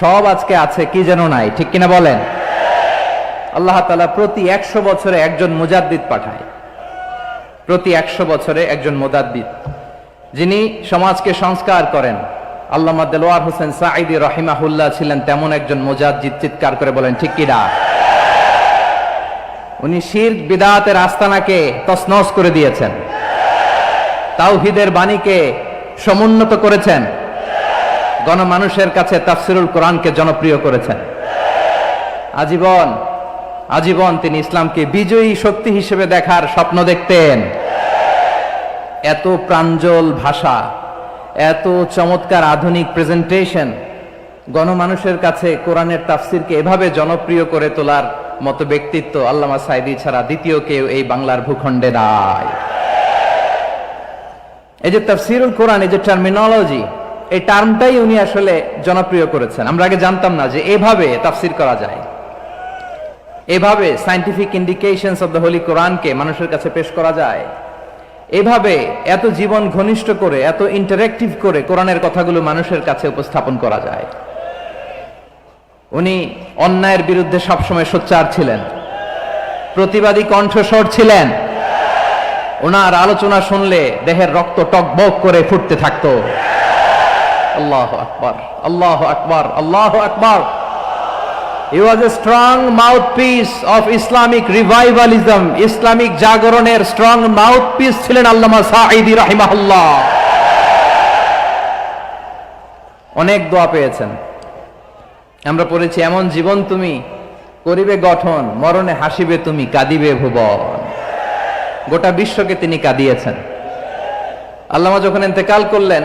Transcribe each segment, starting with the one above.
সব আজকে আছে, কি যেন নাই, ঠিক কিনা বলেন? আল্লাহ তালা প্রতি একশো বছরে একজন মুজাদ্দিদ পাঠায়। প্রতি একশো বছরে একজন মুজাদ্দিদ, যিনি সমাজকে সংস্কার করেন। আল্লামা দেলোয়ার হোসেন সাঈদি রহিমাহুল্লাহ ছিলেন তেমন একজন মুজাদ্দিদ, চিৎকার করে বলেন, ঠিক কিনা? উনি শির বিদাতের আস্তানাকে তসনস করে দিয়েছেন। তাওহিদের বাণীকে সমুন্নত করেছেন। গণমানুষের কাছে তাফসিরুল কোরআনকে জনপ্রিয় করেছেন। আজীবন আজীবন তিনি ইসলামকে বিজয়ী শক্তি হিসেবে দেখার স্বপ্ন দেখতেন। এত প্রাঞ্জল ভাষা, এত চমৎকার আধুনিক প্রেজেন্টেশন গণমানুষের কাছে কোরআনের তাফসিরকে এভাবে জনপ্রিয় করে তোলার মতো ব্যক্তিত্ব আল্লামা সাইদি ছাড়া দ্বিতীয় কেউ এই বাংলার ভূখণ্ডে নাই। এই যে তাফসিরুল কোরআন, এই যে টার্মিনোলজি এই টার্মটাই উনি আসলে জনপ্রিয় করেছেন। আমরা আগে জানতাম না যে এভাবে তাফসির করা যায়। এভাবে scientific indications of the holy কোরআনকে মানুষের কাছে পেশ করা যায়। এভাবে এত জীবন ঘনিষ্ঠ করে, এত ইন্টারেক্টিভ করে কোরআনের কথাগুলো মানুষের কাছে উপস্থাপন করা যায়। উনি অন্যায়ের বিরুদ্ধে সবসময় সোচ্চার ছিলেন। প্রতিবাদী কণ্ঠস্বর ছিলেন। ওনার আলোচনা শুনলে দেহের রক্ত টকবক করে ফুটতে থাকতো। আল্লাহ আকবর আল্লাহ আকবর আল্লাহ আকবর। He was a strong mouthpiece of Islamic revivalism, Islamic জাগরণের স্ট্রং মাউথপিস ছিলেন আল্লামা সাঈদি রাহিমাহুল্লাহ। অনেক দোয়া পেয়েছেন। আমরা পড়েছি এমন জীবন তুমি করিবে গঠন মরণে হাসিবে তুমি কাঁদিবে ভুবন। গোটা বিশ্বকে তিনি কাঁদিয়েছেন। আল্লামা যখন ইন্তেকাল করলেন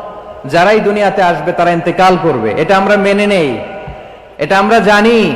যারাই দুনিয়াতে আসবে তারা ইন্তেকাল করবে। এটা আমরা মেনে নেই। এটা আমরা জানি।